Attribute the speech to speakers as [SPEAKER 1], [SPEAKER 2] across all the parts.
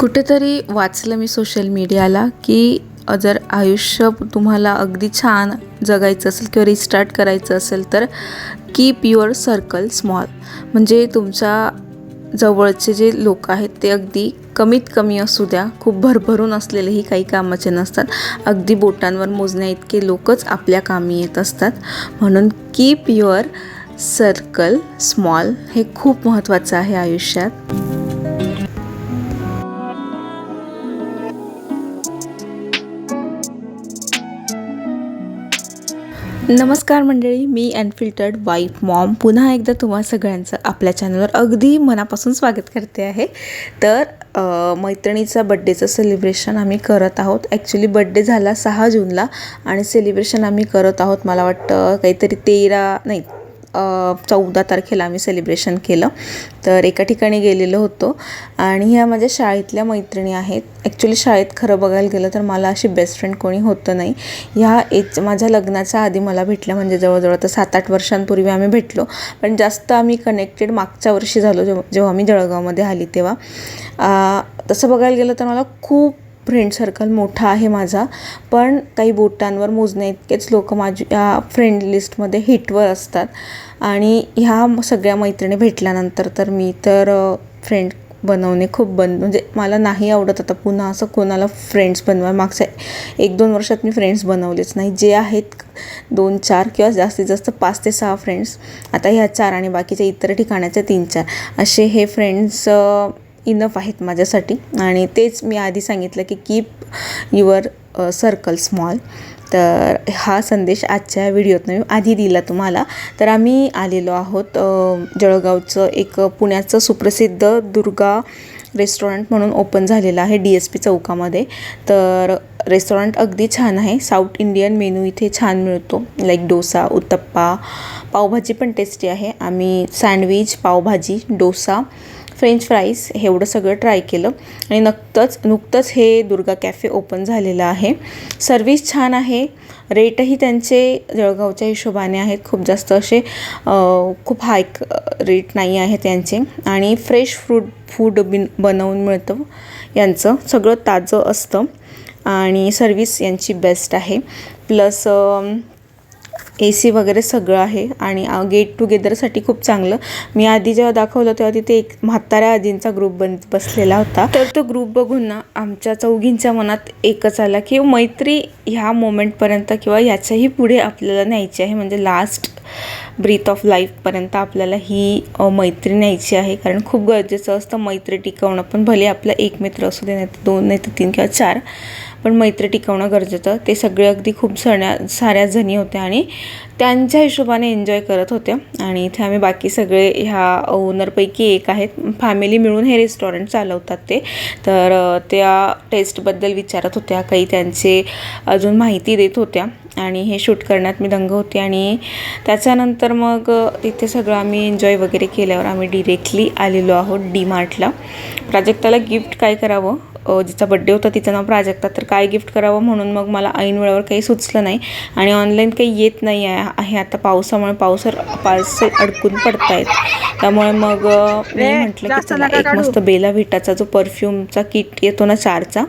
[SPEAKER 1] कुठेतरी वाचलं मी सोशल मीडियाला की जर आयुष्य तुम्हाला अगदी छान जगायचं असेल किंवा रिस्टार्ट करायचं असेल तर कीप युअर सर्कल स्मॉल म्हणजे तुमच्या जवळचे जे लोक आहेत ते अगदी कमीत कमी असू द्या. खूप भरभरून असलेलेही काही कामाचे नसतात. अगदी बोटांवर मोजण्या इतके लोकच आपल्या कामी येत असतात. म्हणून कीप युअर सर्कल स्मॉल हे खूप महत्त्वाचं आहे आयुष्यात. नमस्कार मंडळी मी अनफिल्टर्ड वाईफ मॉम पुन्हा एकदा तुम्हा सगळ्यांचं आपल्या चॅनलवर अगदी मनापासून स्वागत करते आहे. तर मैत्रिणीचा बड्डेचं सेलिब्रेशन आम्ही करत आहोत. ॲक्च्युली बड्डे झाला सहा जूनला आणि सेलिब्रेशन आम्ही करत आहोत. मला वाटतं काहीतरी तेरा नाही चौदा तारखेला आम्ही सेलिब्रेशन केलं. तर एका ठिकाणी गेलेलो होतो. आणि ह्या माझ्या शाळेतल्या मैत्रिणी आहेत. ॲक्च्युली शाळेत खरं बघायला गेलं तर मला अशी बेस्ट फ्रेंड कोणी होतं नाही. ह्या एज माझ्या लग्नाच्या आधी मला भेटल्या म्हणजे जवळजवळ आता सात आठ वर्षांपूर्वी आम्ही भेटलो. पण जास्त आम्ही कनेक्टेड मागच्या वर्षी झालो. जेव्हा जेव्हा मी जळगावमध्ये आली तेव्हा. तसं बघायला गेलं तर मला खूप फ्रेंड सर्कल मोठा आहे माझा. पण काही बोटांवर मोजण्या इतकेच लोक माझ्या फ्रेंड लिस्टमध्ये हिटवर असतात. आणि ह्या सगळ्या मैत्रिणी भेटल्यानंतर तर मी तर फ्रेंड बनवणे खूप बंद म्हणजे मला नाही आवडत आता पुन्हा असं कोणाला फ्रेंड्स बनवा मागच्या एक दोन वर्षात मी फ्रेंड्स बनवलेच नाही. जे आहेत दोन चार किंवा जास्तीत जास्त पाच ते सहा फ्रेंड्स आता ह्या चार आणि बाकीच्या इतर ठिकाणाचे तीन चार. असे हे फ्रेंड्स इनफ आहेत माझ्यासाठी. आणि तेच मी आधी सांगितलं की कीप युअर सर्कल स्मॉल तर हा संदेश आजच्या व्हिडिओत मी आधी दिला तुम्हाला. तर आम्ही आलेलो आहोत जळगावचं एक पुण्याचं सुप्रसिद्ध दुर्गा रेस्टॉरंट म्हणून ओपन झालेलं आहे डी एस पी चौकामध्ये. तर रेस्टॉरंट अगदी छान आहे. साऊथ इंडियन मेनू इथे छान मिळतो. लाईक डोसा उत्तप्पा पावभाजी पण टेस्टी आहे. आम्ही sandwich pav bhaji dosa French fries हे एवढं सगळं ट्राय केलं. आणि नक्तच नुकतंच हे दुर्गा कॅफे ओपन झालेलं आहे. सर्विस छान आहे. रेटही त्यांचे जळगावच्या हिशोबाने आहेत. खूप जास्त असे खूप हाय रेट नाही आहे त्यांचे आणि फ्रेश फ्रूट फूड बिन बनवून मिळतं यांचं. सगळं ताजं असतं. आणि सर्विस यांची बेस्ट आहे. प्लस ए सी वगैरे सगळं आहे आणि गेट टुगेदरसाठी खूप चांगलं. मी आधी जेव्हा दाखवलं तेव्हा तिथे एक म्हाताऱ्या आजींचा ग्रुप बन बसलेला होता. तर तो ग्रुप बघून ना आमच्या चौघींच्या मनात एकच आला की मैत्री ह्या मोमेंटपर्यंत किंवा याच्याही पुढे आपल्याला न्यायची आहे. म्हणजे लास्ट ब्रीथ ऑफ लाईफपर्यंत आपल्याला ही मैत्री न्यायची आहे. कारण खूप गरजेचं असतं मैत्री टिकवणं. पण भले आपला एक मित्र असू दे नाही तर दोन नाही तर तीन किंवा चार पण मैत्री टिकवणं गरजेचं. ते सगळे अगदी खूप सण्या साऱ्या जणी होत्या आणि त्यांच्या हिशोबाने एन्जॉय करत होत्या आणि इथे आम्ही बाकी सगळे ह्या ओनरपैकी एक आहेत. फॅमिली मिळून हे रेस्टॉरंट चालवतात ते. तर त्या टेस्टबद्दल विचारत होत्या. काही त्यांचे अजून माहिती देत होत्या. आणि हे शूट करण्यात मी दंग होते आणि त्याच्यानंतर मग तिथे सगळं आम्ही एन्जॉय वगैरे केल्यावर आम्ही डिरेक्टली आलेलो आहोत डी मार्टला प्राजक्ताला गिफ्ट काय करावं? जिचा बड्डे होता तिचं नाव प्राजक्ता. तर काय गिफ्ट करावं म्हणून मग मला ऐन वेळेवर काही सुचलं नाही आणि ऑनलाईन काही येत नाही आहे आता पावसामुळे. पावसर पार्सल अडकून पडतायत. त्यामुळे मग मी म्हटलं की चला एक मस्त बेला व्हिटाचा जो परफ्यूमचा किट येतो ना चारचा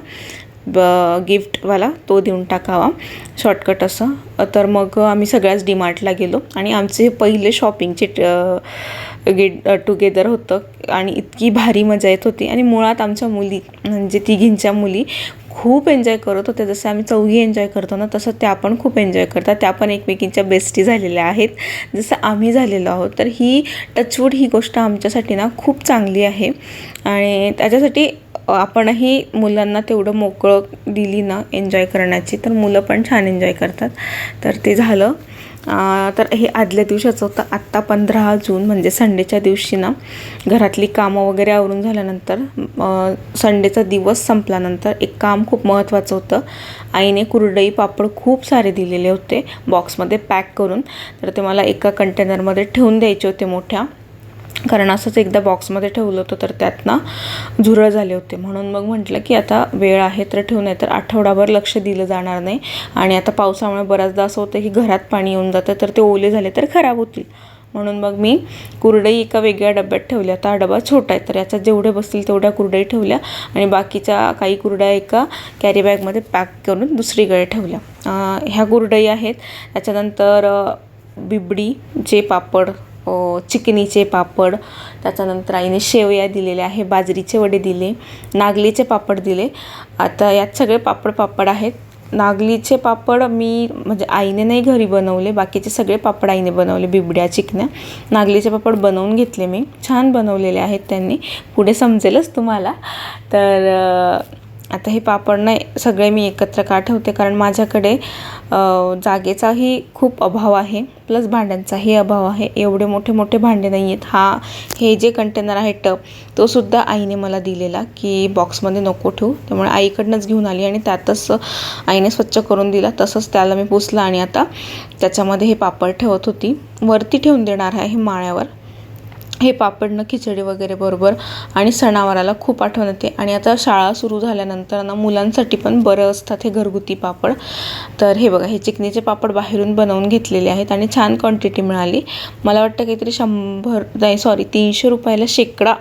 [SPEAKER 1] ब गिफ्टवाला तो देऊन टाकावा. शॉर्टकट असं. तर मग आम्ही सगळ्याच डीमार्टला गेलो. आणि आमचे पहिले शॉपिंगचे गेट टुगेदर होतं. आणि इतकी भारी मजा येत होती. आणि मुळात आमच्या मुली म्हणजे तिघींच्या मुली खूप एन्जॉय करत होत्या. जसं आम्ही चौघी एन्जॉय करतो ना तसं त्या पण खूप एन्जॉय करतात. त्या पण एकमेकींच्या बेस्टी झालेल्या आहेत. जसं आम्ही झालेलो आहोत तर ही टचवूड ही गोष्ट आमच्यासाठी ना खूप चांगली आहे. आणि त्याच्यासाठी आपणही मुलांना तेवढं मोकळं दिली ना एन्जॉय करण्याची तर मुलं पण छान एन्जॉय करतात. तर ते झालं. तर हे आदल्या दिवसाचं होतं. आत्ता पंधरा जून म्हणजे संडेच्या दिवशी ना घरातली कामं वगैरे आवरून झाल्यानंतर संडेचा दिवस संपल्यानंतर एक काम खूप महत्त्वाचं होतं. आईने कुरडई पापड खूप सारे दिलेले होते बॉक्समध्ये पॅक करून. तर ते मला एका कंटेनरमध्ये ठेवून द्यायचे होते मोठ्या. कारण असंच एकदा बॉक्समध्ये ठेवलं होतं तर त्यात ना झुरळ झाले होते. म्हणून मग म्हटलं की आता वेळ आहे तर ठेवू नाही तर आठवडाभर लक्ष दिलं जाणार नाही. आणि आता पावसामुळे बऱ्याचदा असं होतं की घरात पाणी येऊन जातं तर ते ओले झाले तर खराब होतील. म्हणून मग मी कुरडई एका वेगळ्या डब्यात ठेवल्या. तर हा डबा छोटा आहे तर याच्यात जेवढे बसतील तेवढ्या कुरडई ठेवल्या आणि बाकीच्या काही कुरड्या एका कॅरी बॅगमध्ये पॅक करून दुसरीकडे ठेवल्या. ह्या कुरडई आहेत. त्याच्यानंतर बिबडीचे पापड चिकनीचे पापड त्याच्यानंतर आईने शेवया दिलेल्या आहे बाजरीचे वडे दिले नागलीचे पापड दिले. आता यात सगळे पापड पापड आहेत. नागलीचे पापड मी म्हणजे आईने नाही घरी बनवले बाकीचे सगळे पापड आईने बनवले बिबड्या चिकन्या नागलीचे पापड बनवून घेतले मी. छान बनवलेले आहेत त्यांनी. पुढे समजेलच तुम्हाला. तर आता हे पापड नाही सगळे मी एकत्र का ठेवते? कारण माझ्याकडे जागेचाही खूप अभाव आहे प्लस भांड्यांचाही अभाव आहे. एवढे मोठे मोठे भांडे नाही आहेत. हा हे जे कंटेनर आहे टब तो सुद्धा आईने मला दिलेला की बॉक्समध्ये नको ठेवू. त्यामुळे आईकडनंच घेऊन आली आणि त्यातच आईने स्वच्छ करून दिला. तसंच त्याला मी पुसलं आणि आता त्याच्यामध्ये हे पापड ठेवत होती. वरती ठेवून देणार आहे माळ्यावर. हे पापडनं खिचडी वगैरे बरोबर आणि सणावाराला खूप आठवण येते. आणि आता शाळा सुरू झाल्यानंतर ना मुलांसाठी पण बरं असतात हे घरगुती पापड. तर हे बघा हे चिकनीचे पापड बाहेरून बनवून घेतलेले आहेत आणि छान क्वांटिटी मिळाली. मला वाटतं काहीतरी शंभर नाही सॉरी तीनशे रुपयाला शेकडा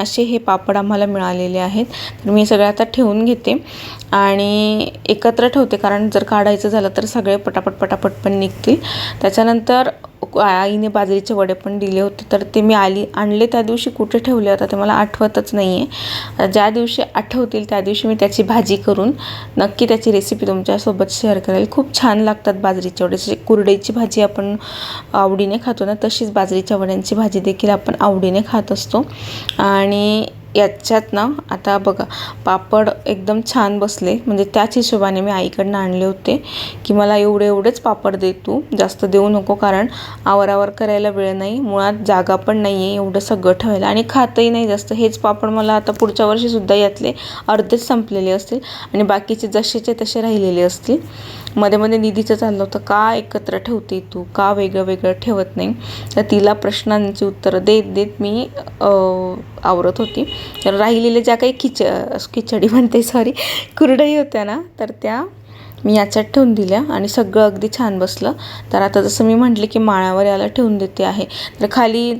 [SPEAKER 1] असे हे पापड आम्हाला मिळालेले आहेत. तर मी हे आता ठेवून घेते. आणि एकत्र ठेवते कारण जर काढायचं झालं तर सगळे पटापट पटापट पण निघतील. त्याच्यानंतर आईने बाजरीचे वडे पण दिले होते तर ते मी आली आणले त्या दिवशी कुठे ठेवले होते ते मला आठवतच नाही आहे ज्या दिवशी आठवतील त्या दिवशी मी त्याची भाजी करून नक्की त्याची रेसिपी तुमच्यासोबत शेअर करेल. खूप छान लागतात बाजरीचे वडे. जसे कुरडईची भाजी आपण आवडीने खातो ना तशीच बाजरीच्या वड्यांची भाजी देखील आपण आवडीने खात असतो. आणि याच्यात ना आता बघा पापड एकदम छान बसले. म्हणजे त्याच हिशोबाने मी आईकडनं आणले होते की मला एवढे एवढेच पापड दे तू जास्त देऊ नको कारण आवरावर करायला वेळ नाही मुळात जागा पण नाही आहे एवढं सगळं ठेवायला. आणि खातही नाही जास्त. हेच पापड मला आता पुढच्या वर्षीसुद्धा यातले अर्धेच संपलेले असतील आणि बाकीचे जसेचे तसे राहिलेले असतील. मध्ये मध्ये निधीचं चाललं होतं. का एकत्र ठेवते तू? का वेगळं वेगळं ठेवत नाही? तर तिला प्रश्नांची उत्तरं देत देत मी आवरत होती. तर राहिलेल्या ज्या काही खिच खिचडी म्हणते सॉरी कुरडई होत्या ना तर त्या मी याच्यात ठेवून दिल्या आणि सगळं अगदी छान बसलं. तर आता जसं मी म्हटले की माळ्यावर याला ठेवून देते आहे. तर खाली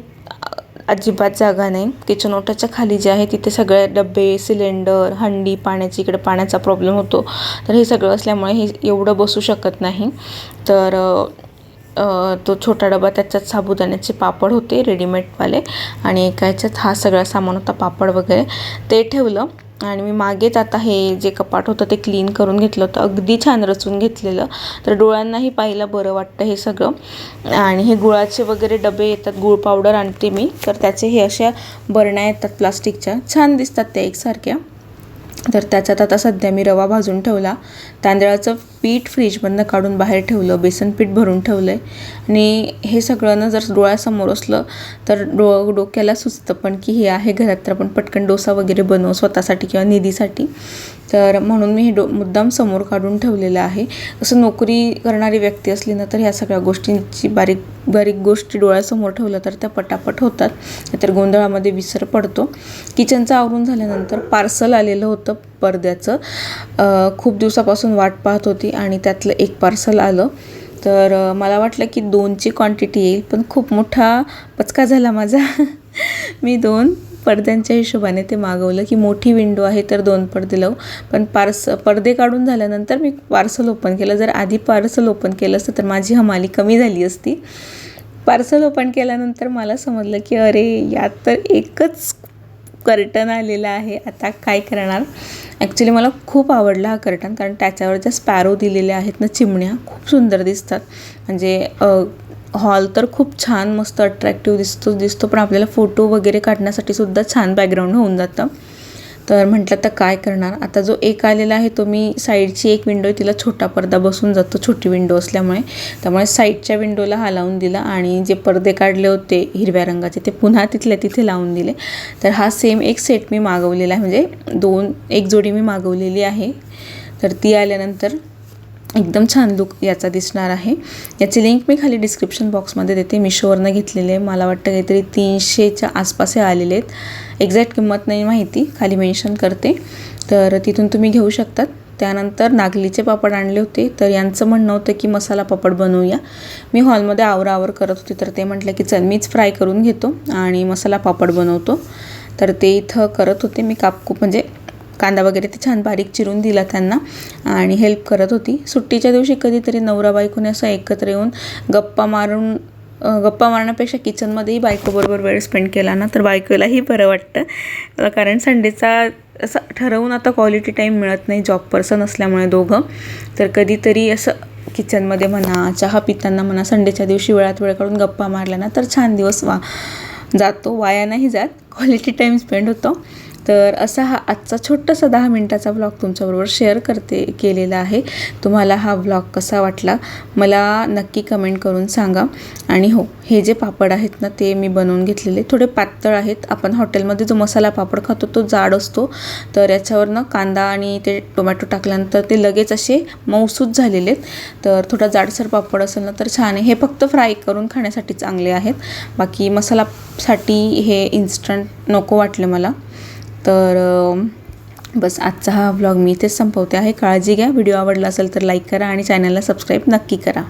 [SPEAKER 1] अजिबात जागा नाही. किचन ओटाच्या खाली जे आहे तिथे सगळे डबे सिलेंडर हंडी पाण्याची इकडे पाण्याचा प्रॉब्लेम होतो. तर हे सगळं असल्यामुळे हे एवढं बसू शकत नाही. तर तो छोटा डबा त्याच्यात साबुदाण्याचे पापड होते रेडीमेडवाले. आणि एका ह्याच्यात हा सगळा सामान होता पापड वगैरे. ते ठेवलं आणि मी मागेच आता हे जे कपाट होतं ते क्लीन करून घेतलं होतं. अगदी छान रचून घेतलेलं. तर डोळ्यांनाही पाहिलं बरं वाटतं हे सगळं. आणि हे गुळाचे वगैरे डबे येतात गुळ पावडर आणते मी. तर त्याचे हे अशा बरण्या येतात प्लास्टिकच्या छान दिसतात त्या एकसारख्या. तर त्याच्यात आता सध्या मी रवा भाजून ठेवला. तांदळाचं पीठ फ्रीजमधनं काढून बाहेर ठेवलं बेसन पीठ भरून ठेवलं आहे आणि हे सगळं ना जर डोळ्यासमोर असलं तर डो डोक्याला सुचतं पण की हे आहे घरात तर आपण पटकन डोसा वगैरे बनवू स्वतःसाठी किंवा निधीसाठी. तर म्हणून मी हे डो मुद्दाम समोर काढून ठेवलेलं आहे. असं नोकरी करणारी व्यक्ती असली ना तर ह्या सगळ्या गोष्टींची बारीक बारीक गोष्टी डोळ्यासमोर ठेवलं तर त्या पटापट होतात. तर गोंधळामध्ये विसर पडतो. किचनचं आवरून झाल्यानंतर पार्सल आलेलं होतं पडद्याचं. खूप दिवसापासून वाट पाहत होती आणि त्यातलं एक पार्सल आलं. तर मला वाटलं की दोनची क्वांटिटी येईल पण खूप मोठा पचका झाला माझा. मी दोन पडद्यांच्या हिशोबाने ते मागवलं की मोठी विंडो आहे तर दोन पडदे लावू. पण पार्स पडदे काढून झाल्यानंतर मी पार्सल ओपन केलं. जर आधी पार्सल ओपन केलं असतं तर माझी हमाली कमी झाली असती. पार्सल ओपन केल्यानंतर मला समजलं की अरे यात तर एकच कर्टन आलेलं आहे. आता काय करणार? ॲक्च्युली मला खूप आवडला हा कर्टन कारण त्याच्यावर ज्या स्पॅरो दिलेल्या आहेत ना चिमण्या. खूप सुंदर दिसतात. म्हणजे हॉल तर खूप छान मस्त अट्रॅक्टिव्ह दिसतो दिसतो पण आपल्याला फोटो वगैरे काढण्यासाठी सुद्धा छान बॅकग्राऊंड होऊन जातं. तर म्हटलं तर काय करणार? आता जो एक आलेला आहे तो मी साईडची एक विंडो आहे तिला छोटा पडदा बसून जातो छोटी विंडो असल्यामुळे. त्यामुळे साईडच्या विंडोला हा लावून दिला आणि जे पडदे काढले होते हिरव्या रंगाचे ते पुन्हा तिथल्या तिथे लावून दिले. तर हा सेम एक सेट मी मागवलेला आहे म्हणजे दोन एक जोडी मी मागवलेली आहे. तर ती आल्यानंतर एकदम छान लुक याचा दिसणार आहे. याची लिंक मी खाली डिस्क्रिप्शन बॉक्समध्ये देते. मिशोवरनं घेतलेले. आहे मला वाटतं काहीतरी तीनशेच्या आसपास हे आलेले आहेत. एक्झॅक्ट किंमत नाही माहिती. खाली मेन्शन करते. तर तिथून तुम्ही घेऊ शकतात. त्यानंतर नागलीचे पापड आणले होते. तर यांचं म्हणणं होतं की मसाला पापड बनवूया. मी हॉलमध्ये आवरावर करत होते. तर ते म्हटलं की चल मीच फ्राय करून घेतो आणि मसाला पापड बनवतो. तर ते इथं करत होते. मी कापकूप म्हणजे कांदा वगैरे ते छान बारीक चिरून दिला त्यांना आणि हेल्प करत होती. सुट्टीच्या दिवशी कधीतरी नवरा बायकोने असं एकत्र येऊन गप्पा मारून गप्पा मारण्यापेक्षा किचनमध्येही बायकोबरोबर वेळ स्पेंड केला ना तर बायकोलाही बरं वाटतं. कारण संडेचा असं ठरवून आता क्वालिटी टाईम मिळत नाही जॉब पर्सन असल्यामुळे दोघं. तर कधीतरी असं किचनमध्ये म्हणा चहा पिताना म्हणा संडेच्या दिवशी वेळात वेळ काढून गप्पा मारल्या ना तर छान दिवस वा जातो. वाया नाही जात. क्वालिटी टाईम स्पेंड होतो. तर असा हा आजचा छोटासा दहा मिनटाचा व्लॉग तुमच्याबरोबर शेअर करते केलेला आहे. तुम्हाला हा व्लॉग कसा वाटला मला नक्की कमेंट करून सांगा. आणि हो हे जे पापड आहेत ना ते मी बनवून घेतलेले. थोडे पातळ आहेत. आपण हॉटेलमध्ये जो मसाला पापड खातो तो जाड असतो. तर याच्यावर ना कांदा आणि ते टोमॅटो टाकल्यानंतर ते लगेच असे मऊसूत झालेले आहेत. तर थोडा जाडसर पापड असेल ना तर छान आहे. हे फक्त फ्राय करून खाण्यासाठी चांगले आहेत. बाकी मसालासाठी हे इन्स्टंट नको वाटलं मला. तर बस आजचा हा व्लॉग मी इथेच संपवते आहे. काळजी घ्या. व्हिडिओ आवडला असेल तर लाईक करा आणि चॅनलला सबस्क्राईब नक्की करा.